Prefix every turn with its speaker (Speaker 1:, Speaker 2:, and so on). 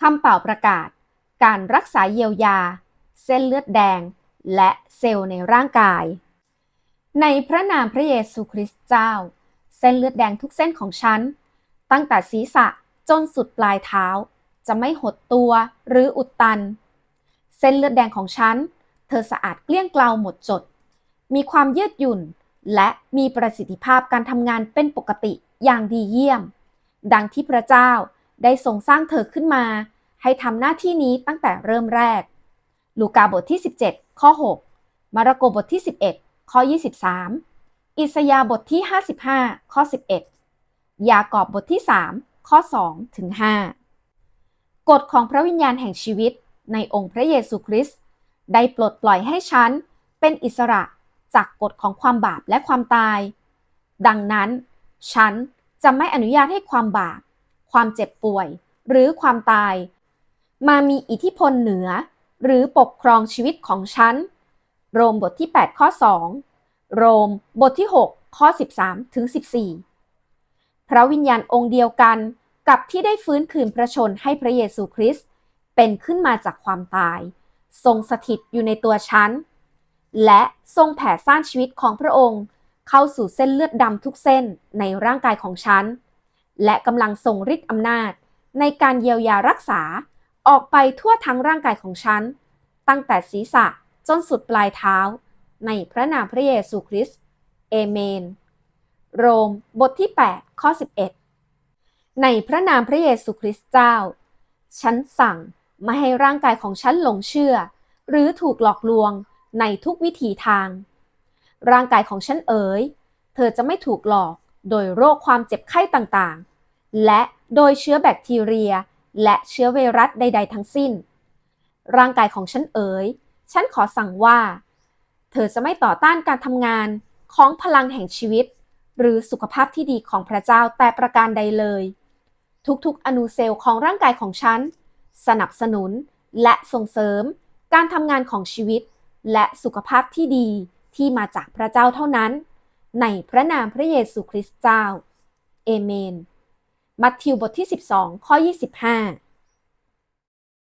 Speaker 1: คำเป่าประกาศ การรักษาเยียวยา เส้นเลือดแดง และเซลล์ในร่างกาย ในพระนามพระเยซูคริสต์เจ้า เส้นเลือดแดงทุกเส้นของฉัน ตั้งแต่ศีรษะจนสุดปลายเท้า จะไม่หดตัวหรืออุดตัน เส้นเลือดแดงของฉัน เธอสะอาดเกลี้ยงเกลาหมดจด มีความยืดหยุ่นและมีประสิทธิภาพการทำงานเป็นปกติอย่างดีเยี่ยม ดังที่พระเจ้า ได้ทรงสร้างเธอขึ้นมา ให้ทำหน้าที่นี้ตั้งแต่เริ่มแรก ลูกาบทที่ 17 ข้อ 6 มาระโกบทที่ 11 ข้อ 23 อิสยาบทที่ 55 ข้อ 11 ยากอบบทที่ 3 ข้อ 2 ถึง 5 กฎของพระวิญญาณแห่งชีวิตในองค์พระเยซูคริสต์ได้ปลดปล่อยให้ฉันเป็นอิสระจากกฎของความบาปและความตาย ดังนั้น ฉันจะไม่อนุญาตให้ความบาป ความเจ็บป่วย หรือความตาย มามีอิทธิพลเหนือ หรือปกครองชีวิตของฉัน โรมบทที่ 8 ข้อ 2 โรมบทที่ 6 ข้อ 13ถึง14 พระวิญญาณองค์เดียวกันกับที่ได้ฟื้นคืนพระชนให้พระเยซูคริสต์เป็นขึ้นมาจากความตาย ทรงสถิตอยู่ในตัวฉัน และทรงแผ่ซ่านชีวิตของพระองค์ เข้าสู่เส้นเลือดดำทุกเส้นในร่างกายของฉัน และกำลังทรงฤทธิ์อำนาจ ในการเยียวยารักษาออกไปทั่วทั้งร่างกายของฉัน ตั้งแต่ศีรษะจนสุดปลายเท้า ในพระนามพระเยซูคริสต์เอเมน โรมบทที่ 8 ข้อ 11 ในพระนามพระเยซูคริสต์เจ้า ฉันสั่งไม่ให้ร่างกายของฉันหลงเชื่อ หรือถูกหลอกลวงในทุกวิถีทาง ร่างกายของฉันเอ๋ย เธอจะไม่ถูกหลอกโดยโรคความเจ็บไข้ต่างๆ และโดยเชื้อแบคทีเรีย และเชื้อไวรัสใด ๆ ทั้งสิ้น ร่างกายของฉันเอ๋ย ฉันขอสั่งว่า เธอจะไม่ต่อต้านการทำงานของพลังแห่งชีวิต หรือสุขภาพที่ดีของพระเจ้าแต่ประการใดเลย ทุกๆ อนูเซลล์ของร่างกายของฉัน สนับสนุนและส่งเสริมการทำงานของชีวิต และสุขภาพที่ดีที่มาจากพระเจ้าเท่านั้น ในพระนามพระเยซูคริสต์เจ้า เอเมน มัทธิวบทที่ 12 ข้อ 25